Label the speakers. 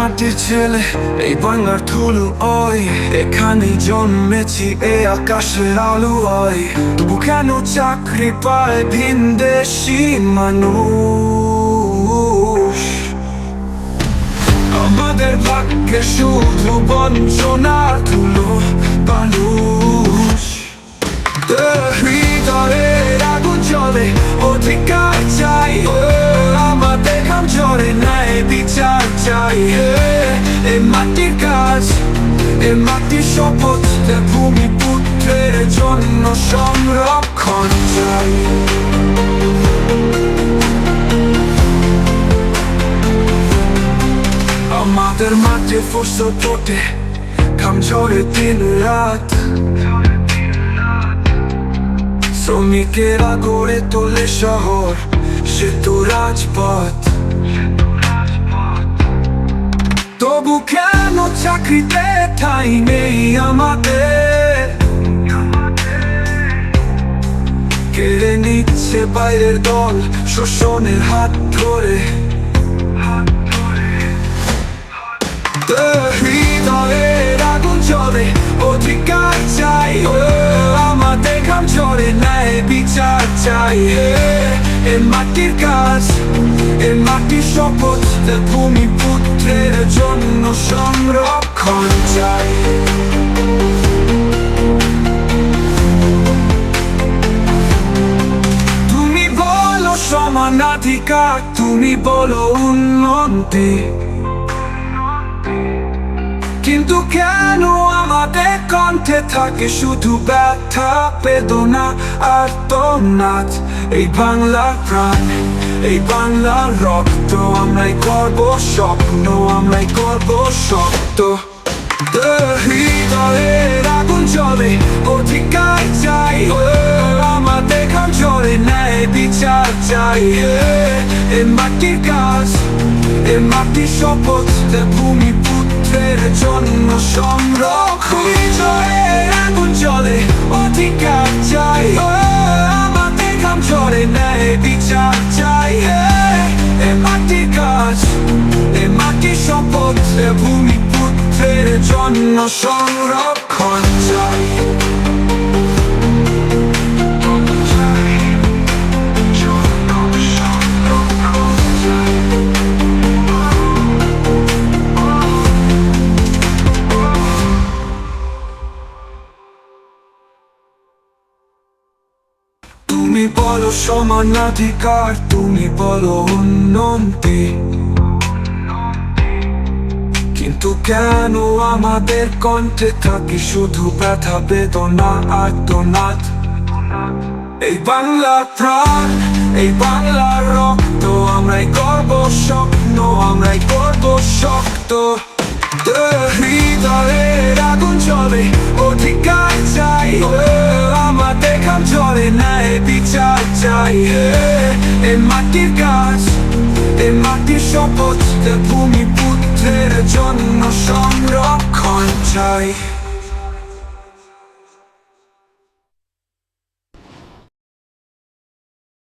Speaker 1: মাটির ছেলে, এই বাংলার ধুলো ওই। এখানে জন্মেছি, এ আকাশের আলো ওই। তবু কেন চাকরি পায় ভিন দেশি মানুষ? আমাদের ভাগ্যে শুধু বঞ্চনা ধুলো বালুস এ মাটির শপথ, এ ভূমি পুত্রের জন্য সংরক্ষণ চাই। আমাদের মাঠে ফসল ফোটে ঘাম ঝরে দিন রাত। শ্রমিকেরা গড়ে তোলে শহর, সেতু রাজপথ। তবু কেন চাকরিতে ঠাই নেই আমাদের? কেড়ে নিচ্ছে বাইরের দল শোষণের হাত ধরে। হৃদয়ের আগুন জ্বলে, অধিকার চাই আমাদের ঘাম ঝরে, ন্যায় বিচার চাই, এ মাটির কাজ, এ মাটির শপথ ভূমি পুত্রের জন্য সংরক্ষণ চাই। তুমি বলো সমানাধিকার, তুমি বলো উন্নতি। কিন্তু কেন আমাদের কণ্ঠে থাকে শুধু ব্যথা, বেদনা আর তোমনাথ এই বাংলার প্রাণ। এই বাংলার রক্ত আমরাই করব স্বপ্ন আমরাই করব শক্ত হৃদয়ের আগুন জ্বলে, অধিকার চাই আমাদের ঘাম ঝরে ন্যায় বিচার চাই, এ মাটির কাজ, এ মাটির শপথ ভূমি পুত্রের জন্য সংরক্ষণ। হৃদয়ের আগুন জ্বলে, অধিকার চাই আমাদের ঘাম ঝরে ন্যায় বিচার চাই এ ভূমি পুত্রের জন্য সংরক্ষণ চাই। তুমি বলো সমানাধিকার তুমি বলো উন্নতি। কিন্তু কেন আমাদের কণ্ঠে থাকি শুধু ব্যথা বেদনা আর দোনাথ এই বাংলার প্রাণ, এই বাংলার রক্ত, আমরাই গর্ব স্বপ্ন, আমরাই গর্ব শক্ত। হৃদয়ের আগুন জ্বলে, অধিকার চাই ঝরে ন্যায় বিচার চাই এ মাটির কাজ এ মাটির শপথ ভূমি পুত্রের জন্য সংরক্ষণ চাই।